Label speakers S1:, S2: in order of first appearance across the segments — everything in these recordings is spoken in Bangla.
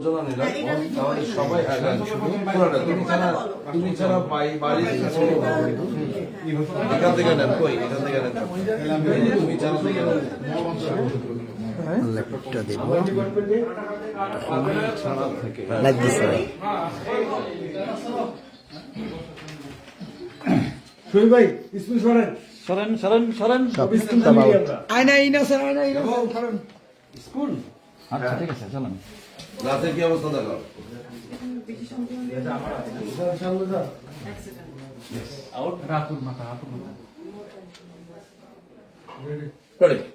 S1: তুমি ছাড়া তুমি ছাড়া বাড়ি এখান থেকে নেন কই এখান থেকে নেন তুমি ছাড়া থেকে নেন
S2: ল্যাপটপটা দেব লাইক দিছে
S3: শহীদ ভাই স্কুল সরেন।
S4: সরেন সরেন সরেন। আয়না ইনা স্যার আয়না সরেন। স্কুল? আচ্ছা ঠিক আছে চলেন।
S1: রাতের কি অবস্থা দেখো?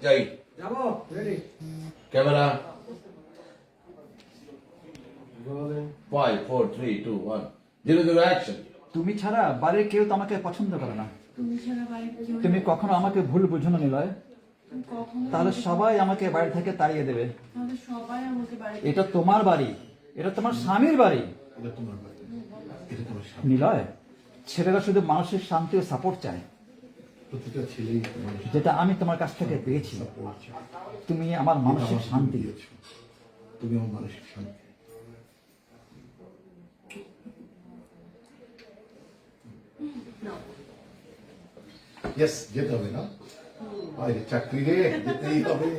S1: যাই। Camera five four three two one zero zero action
S4: তুমি ছাড়া বাড়ির কেউ তো আমাকে পছন্দ করে না।
S5: তুমি
S4: কখনো আমাকে ভুল বুঝো না নিলয় তাহলে সবাই আমাকে বাড়ি থেকে তাড়িয়ে দেবে।
S5: তাহলে সবাই আমাকে বাড়ি
S4: এটা তোমার বাড়ি। এটা তোমার স্বামীর বাড়ি। নিলয় ছেলেরা শুধু মানুষের শান্তি ও সাপোর্ট চায়। যেটা আমি তোমার কাছ থেকে পেয়েছি। তুমি আমার মানসিক শান্তি।
S6: তুমি আমার মানসিক শান্তি। ইয়েস যেতে হবে না? আরে চাকরি রে যেতেই হবে।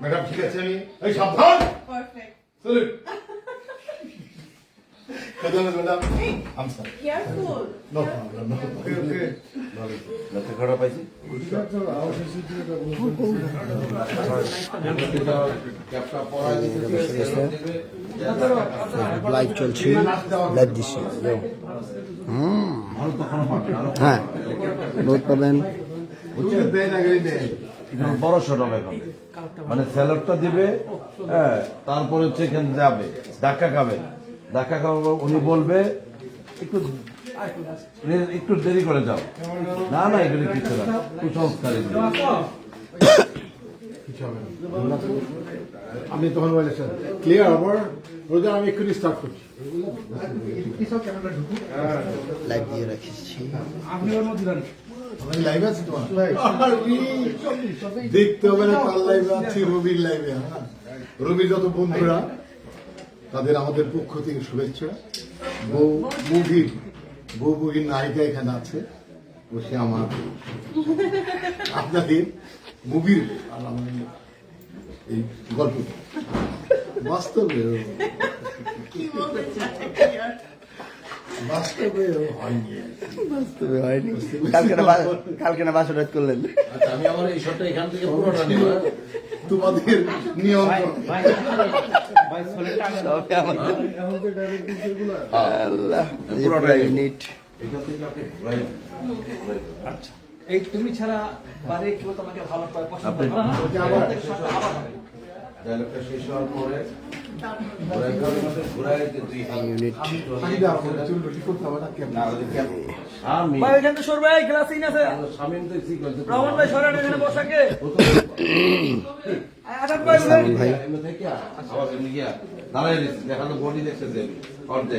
S6: ম্যাডাম ঠিক আছে আমি এই সাবধান!
S5: পারফেক্ট।
S6: স্যালুট
S2: লাইভ চলছে। লাইভ দিচ্ছে। হ্যাঁ। বহুত পাবেন।
S1: বড় শট হবে এখন মানে স্যালাডটা দিবে হ্যাঁ তারপরে হচ্ছে এখানে যাবে। ধাক্কা খাবে ধাক্কা খাবে উনি বলবে একটু একটু দেরি করে যাও। না না এগুলি কিছু না। কুসংস্কার।
S6: আপনি তখন বলেছেন ক্লিয়ার আমার রোজা আমি এক্ষুনি স্টার্ট করছি।
S2: লাইভ দিয়ে রাখিছি
S3: আপনি ওর মধ্যে
S6: লাইভে আছি তোমার। দেখতে হবে না কার লাইভে আছি রবির লাইভে হ্যাঁ? রবির যত বন্ধুরা তাদের আমাদের পক্ষ থেকে শুভেচ্ছা। বউ মুভির বউ মুভির নায়িকা এখানে আছে ও সে আমার আপনাদের মুভির আর এই গল্প। বাস্তবে
S5: কি বলতে চাই
S6: বাস্তবে হয়নি।
S2: তবে হয়নি। কালকে না কালকে না বাসা করলেন।
S1: আচ্ছা আমি আমার এই শটটা এখান থেকে পুরোটা নিব। হ্যাঁ?
S6: তোমাদের
S1: নেন।
S4: আচ্ছা। এই তুমি ছাড়া বাড়ির কেউ তোমাকে ভালো পায় পছন্দ করে না?
S1: ডায়লগটা শেষ হওয়ার পরে
S6: আমাদের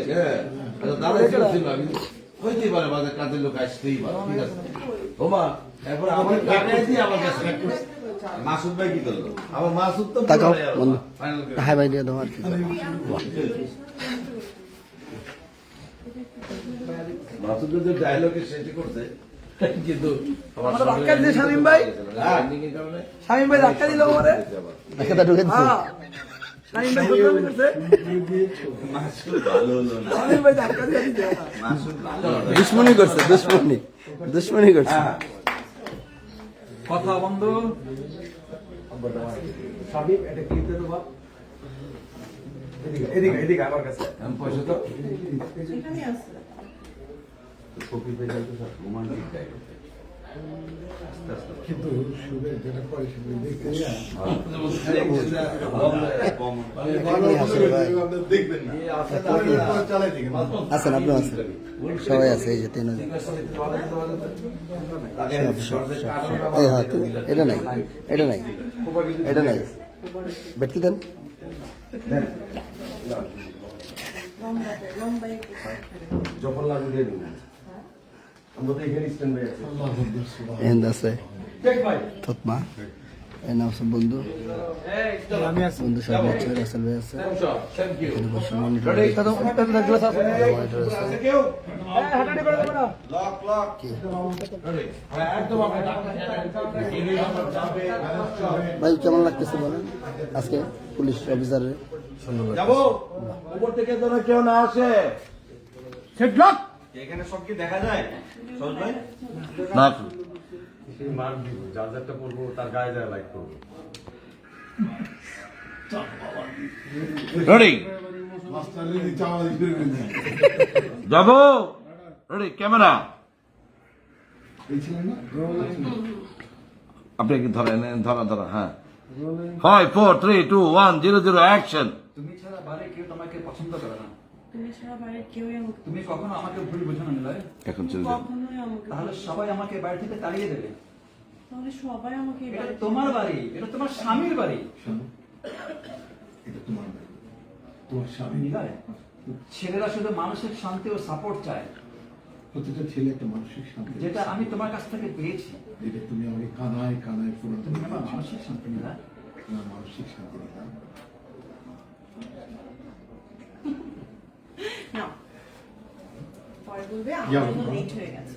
S1: হ্যাঁ? আচ্ছা, হইতেই পারে বাজার কাজের লোক আসতেই পারে ঠিক আছে। ওমা এরপর আমার আমার কাছে মাসুদ ভাই কি করল? আমার মাসুদ তো
S2: তাকাও বন্ধু। হাই ভাই দিয়ে দাও আর কি।
S1: মাসুদ যে ডায়লগে সেটি করছে কিন্তু আমার
S4: আমাদের ধাক্কা দিয়েছে শামীম ভাই।
S1: হ্যাঁ। ending এর কারণে
S4: শামিম ভাই ধাক্কা দিল আমারে।
S2: একটা ঢুকে
S4: হ্যাঁ
S2: দুশ্মনী করছে দুশ্মনী। দুশ্মনী করছে।
S4: কথা বন্ধ।
S3: সাবিব এটা কি দেবো? তো বাপ এদিকে এদিকে এদিকে আমার কাছে।
S1: আমি পয়সা তো।
S5: এখানে আছে।
S1: কপি পেয়ে স্যার রোমান্টিক ডায়লগ
S6: কিন্তু শুনে যেটা করে সেটা দেখতে দেখবেন না চালাই দিকে
S2: আছেন আপনি আছেন। সবাই আছে এই যে তিন এই হ্যাঁ এটা নাই এটা নাই এটা নাই। বেটকি দেন।
S1: যখন লাগবে দিয়ে দেবো
S2: বন্ধু বন্ধু সব রাসেল ভাই আছে।
S1: লক লক
S2: কেমন লাগতেছে বলেন? আজকে পুলিশ অফিসারের।
S1: যাব। উপর থেকে যেন কেউ না আসে।
S3: এখানে সব কি দেখা যায়?
S1: না।
S3: মার দিব যার যারটা পড়ব তার গায়ে যায় লাইক করব।
S1: রেডি যাব? রেডি ক্যামেরা
S6: এই ছিলেন না
S1: আপনি কি ধরেন ধরা ধরা হ্যাঁ। Five four three two one zero zero action
S4: তুমি ছাড়া বাইরে কেউ তোমাকে পছন্দ করে না।
S5: তুমি ছাড়া বাইরে কেউই আমাকে
S4: তুমি কখনো আমাকে ভুল বোঝো না নিলয়
S1: এখন চলে যান
S5: কখনোই আমাকে
S4: তাহলে সবাই আমাকে বাড়ি থেকে তাড়িয়ে দেবে।
S5: তাহলে সবাই আমাকে এই
S4: এটা
S5: বাড়ি
S4: তোমার বাড়ি এটা তোমার স্বামীর বাড়ি।
S6: শোনো এটা তোমার বাড়ি। তোমার স্বামী
S4: নিলয় ছেলেরা শুধু মানসিক শান্তি ও সাপোর্ট চায়।
S6: প্রতিটা ছেলে একটা মানসিক শান্তি।
S4: যেটা আমি তোমার কাছ থেকে পেয়েছি।
S6: এটা তুমি আমাকে কানায় কানায় পূরণ
S4: তুমি আমার মানসিক শান্তি নিলয়
S6: তোমার মানসিক শান্তি দিলাম
S5: না পরে বলবে
S6: যাও।
S5: আমার লেট হয়ে গেছে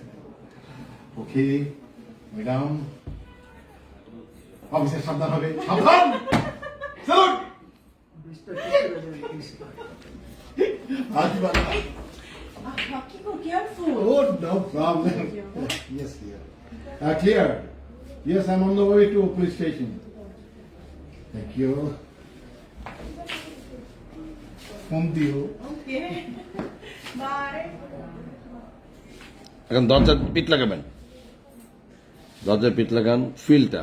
S6: ওকে ম্যাডাম অফিসের সাবধান হবে সাবধান স্যালুট আজ বাবা
S5: আহ, কি গো careful
S6: Oh, no problem. yes, dear. Uh, clear. Yes, I'm on the way to police station. Thank you. Phone দিও
S5: ওকে বাই
S1: এখন দরজার পিট লাগাবেন। দরজার পিট লাগান ফিলটা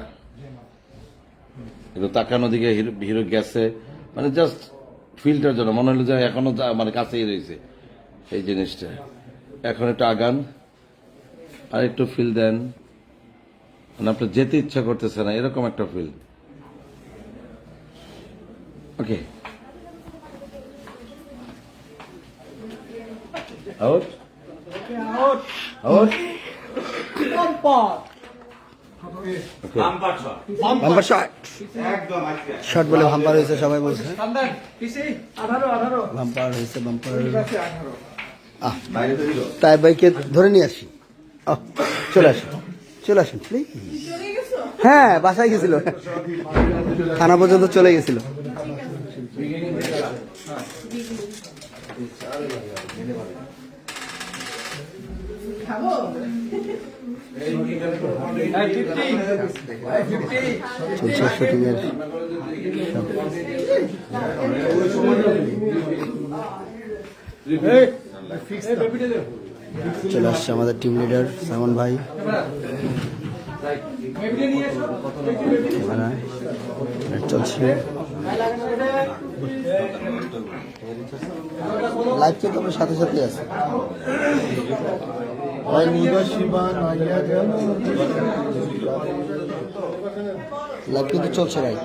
S1: কিন্তু তাকানো দিকে, হিরো গেছে। মানে জাস্ট ফিলটার জন্য। মনে হলো যে এখনও মানে কাছেই রয়েছে এই জিনিসটা। এখন একটু আগান, আর একটু ফিল দেন। মানে আপনার যেতে ইচ্ছা করতেছে না, এরকম একটা feel okay out out
S2: bumper shot shot বলে ভাম্পার হয়েছে সবাই বলছে। ভাম্পার হয়েছে ভাম্পার আহ তাই বাইকে ধরে নিয়ে আসি। আহ, চলে আসুন। চলে আসুন প্লিজ হ্যাঁ বাসায় গেছিল। থানা পর্যন্ত চলে গেছিল।
S5: খাব?
S2: চলে আসছে আমাদের টিম লিডার সামন ভাই। চলছে। লাইভ কিন্তু আমার সাথে সাথে আছে। লাইভ কিন্তু চলছে ভাই।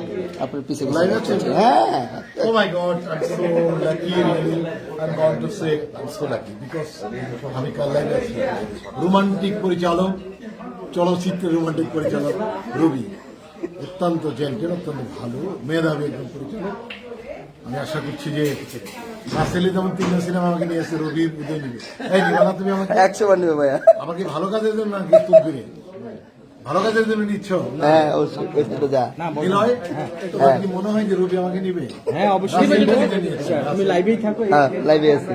S2: আপনার পিছে
S6: Live আছে?
S2: হ্যাঁ।
S6: I'm so lucky because আমি কাল লাইভে আছি? রোমান্টিক পরিচালক চলচ্চিত্রের রোমান্টিক পরিচালক রবি। অত্যন্ত জেন্টেল অত্যন্ত ভালো মেধাবী একজন পরিচালক। আমি আশা করছি যে রাসেলি যেমন তিনটা সিনেমা আমাকে নিয়ে এসে রবি এই নিবানা তুমি আমাকে
S2: একশো বার নেবে ভাইয়া।
S6: আমাকে ভালো কাজের জন্য নাকি ভালো কাজের জন্য নিচ্ছ?
S2: হ্যাঁ অবশ্যই ওই তো যা।
S6: নিলয় তোমার কি মনে হয় যে রবি আমাকে নিবে? হ্যাঁ অবশ্যই।
S3: আমি লাইভেই থাকো
S2: হ্যাঁ লাইভে আছে।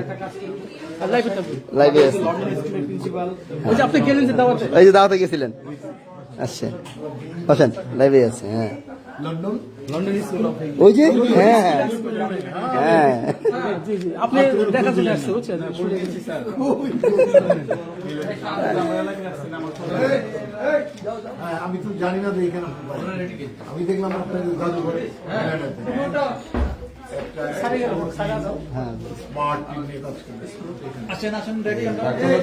S3: লাইভে
S2: আছে।
S3: প্রিন্সিপাল ওই যে আপনি গেলেন যে দাওয়াতে?
S2: এই যে দাওয়াতে গেছিলেন। আসছে বসেন লাইভে আছে হ্যাঁ।
S6: লন্ডন?
S2: ওই যে? হ্যাঁ হ্যাঁ।
S3: জি জি আপনি দেখা চলে আসছে বুঝছেন
S6: হ্যাঁ, আমি তো জানি না যে এখানে আমি দেখলাম আপনার দাদু ঘরে
S2: হ্যাঁ
S6: স্মার্ট টিম নিয়ে কাজ করে
S4: আসেন আসেন রেডি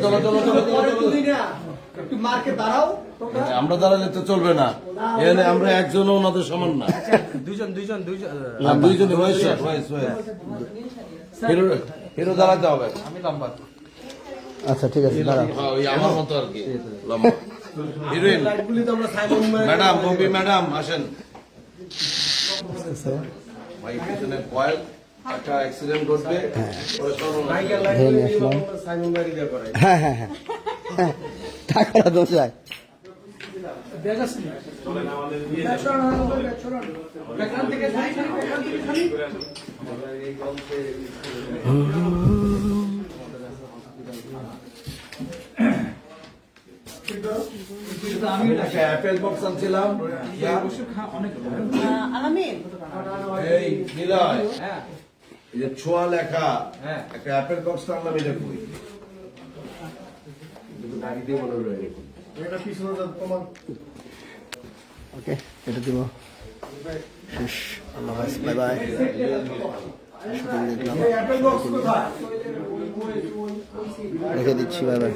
S1: চলো চলো চলো চলো চলো
S3: একটু মার্কে দাঁড়াও
S1: আমরা দাঁড়ালে তো চলবে না। এখানে আমরা একজনও ওনাদের সমান না।
S3: দুইজন দুইজন দুইজন
S1: দুইজনে হিরো হিরো দাঁড়াতে হবে।
S4: আমি লম্বা।
S2: আচ্ছা ঠিক আছে দাঁড়াও।
S1: ওই আমার মতো আর কি লম্বা। হিরোইন। ম্যাডাম ববি ম্যাডাম আসেন। ভাই পিছনে কয়েল একটা অ্যাক্সিডেন্ট ঘটবে
S2: হ্যাঁ হ্যাঁ হ্যাঁ। দোষ যায়
S4: আমি
S1: একটা অ্যাপেল বক্স আনছিলাম।
S4: অনেক
S5: আলামিন
S1: এই নিলয়।
S4: হ্যাঁ।
S1: এই যে ছোঁয়া লেখা
S4: হ্যাঁ।
S1: একটা অ্যাপেল বক্স আনলাম এটা কই
S2: ওকে এটা দিব। শেষ। আল্লাহ হাফেজ বাই বাই রেখে দিচ্ছি বাই বাই